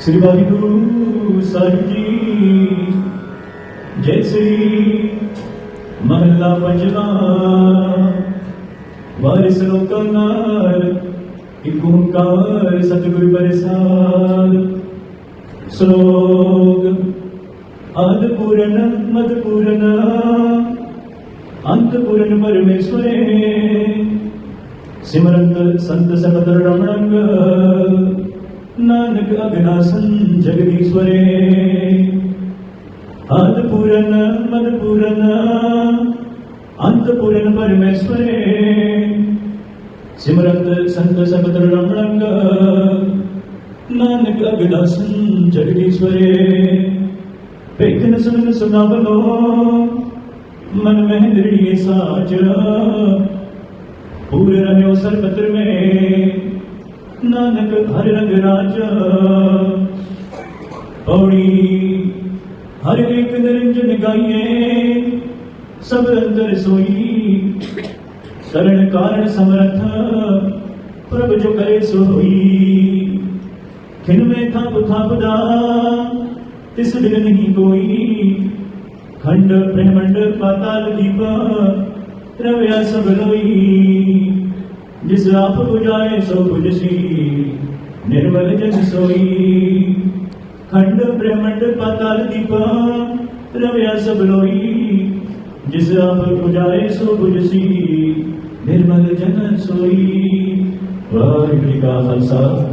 ਸ੍ਰੀ ਵਾਹਿਗੁਰੂ ਸਾਹਿਬ ਜੀ, ਜੈ ਸ੍ਰੀ ਮਹੱਲਾ ਪੰਜਵਾ। ਵਾਰਿਸ ਲੋਕਾਂ ਨਾਲ, ਇੱਕ ਓੰਕਾਰ ਸਤਿਗੁਰ ਪ੍ਰਸਾਦ। ਸ਼ਲੋਕ ਆਦ ਪੂਰਨ ਮਦ ਪੂਰਨ ਅੰਤ ਪੂਰਨ ਪਰਮੇਸ਼ਵਰੇ। ਸਿਮਰੰਤ ਸੰਤ ਸਬਦ ਰਮਣੰਗ। ਨਾਨਕ ਅਗਨਾਸਨ ਜਗਦੀਸ਼ਵਰੇ ਆਦ ਪੂਰਨ ਮਦ ਪੂਰਨ ਅੰਤ ਪੂਰਨ ਪਰਮੇਸ਼ਵਰੇ। ਸਿਮਰੰਤ ਸੰਤ ਸਬਦ ਰਮਣੰਗ। ਨਾਨਕ ਅਗਨਾਸਨ ਜਗਦੀਸ਼ਵਰੇ ਭੇਖਨ ਸੁਨਨ ਸੁਨਾਵਲੋ ਮਨ ਮਹਿ ਨਿਰਣੀਏ ਸਾਚ। ਪੂਰ ਰਹਿਓ ਸਰਬਤਰ ਮੇ ਨਾਨਕ ਹਰ ਰੰਗ ਰਾਜ। ਪੌੜੀ ਹਰ ਇੱਕ ਨਿਰੰਜਨ ਗਾਈਏ, ਸਭ ਅੰਦਰ ਸੋਈ। ਕਰਨ ਕਾਰਨ ਸਮਰਥ, ਪ੍ਰਭ ਜੋ ਕਰੇ ਸੋ ਹੋਈ। ਖਿਨ ਮੇ ਥਾਪ ਥਾਪਦਾ, ਤਿਸ ਬਿਨ ਨਹੀਂ ਕੋਈ। ਖੰਡ ਬ੍ਰਹਮੰਡ ਪਾਤਾਲ ਦੀਪ, ਰਵਿਆ ਸਭ ਲੋਈ ਜਿਸ ਆਪ 부ਜਾਏ ਸੋ ਕੁਝ ਸੀ, ਨਿਰਮਲ ਜਨ ਸੋਈ। ਖੰਡ ਬ੍ਰਹਮੰਡ ਪਤਲ ਦੀਪਾ ਰਵਿਆ ਸਭ ਲੋਈ। ਜਿਸ ਆਪ 부ਜਾਏ ਸੋ ਕੁਝ ਸੀ, ਨਿਰਮਲ ਜਨ ਸੋਈ। ਵਾਹਿਗੁਰੂ ਕਾ ਖਾਲਸਾ।